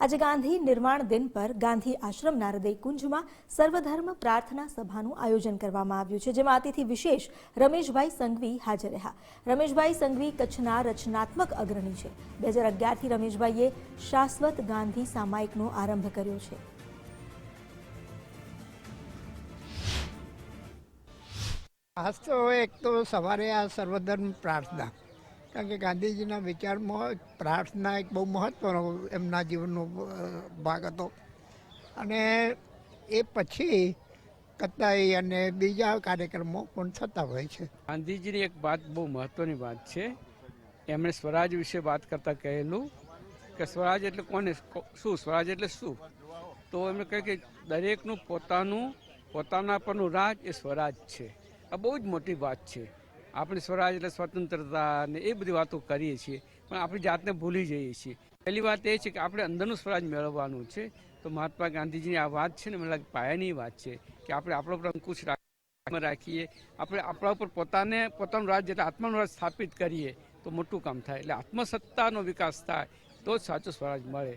આજે ગાંધી નિર્માણ દિન પર ગાંધી આશ્રમના નારદય કુંજમાં સર્વધર્મ પ્રાર્થના સભાનું આયોજન કરવામાં આવ્યું છે, જેમાં અતિથિ વિશેષ રમેશભાઈ સંઘવી હાજર રહ્યા. રમેશભાઈ સંઘવી કચ્છના રચનાત્મક અગ્રણી છે. બે હજાર અગિયારથી રમેશભાઈએ શાશ્વત ગાંધી સામાયિકનો આરંભ કર્યો છે. ખાસ તો એક તો સવારે આ સર્વધર્મ પ્રાર્થના. કારણ કે ગાંધીજીના વિચારમાં પ્રાર્થના એક બહુ મહત્ત્વનો એમના જીવનનો ભાગ હતો. અને એ પછી કતાઈ અને બીજા કાર્યક્રમો પણ થતા હોય છે. ગાંધીજીની એક વાત બહુ મહત્વની વાત છે. એમણે સ્વરાજ વિશે વાત કરતા કહેલું કે સ્વરાજ એટલે કોને શું? સ્વરાજ એટલે શું? તો એમણે કહે કે દરેકનું પોતાનું, પોતાના પરનું રાજ એ સ્વરાજ છે. આ બહુ જ મોટી વાત છે. આપણે સ્વરાજ એટલે સ્વતંત્રતા ને એ બધી વાતો કરીએ છીએ, પણ આપણી જાતને ભૂલી જઈએ છીએ. પહેલી વાત એ છે કે આપણે અંદરનું સ્વરાજ મેળવવાનું છે. તો મહાત્મા ગાંધીજીની આ વાત છે ને, મને લાગે પાયાની વાત છે કે આપણે આપણો પર અંકુશ રાખ રાખીએ. આપણે આપણા ઉપર પોતાને, પોતાનું રાજ્ય એટલે આત્માનું રાજ સ્થાપિત કરીએ તો મોટું કામ થાય. એટલે આત્મસત્તાનો વિકાસ થાય તો જ સાચો સ્વરાજ મળે.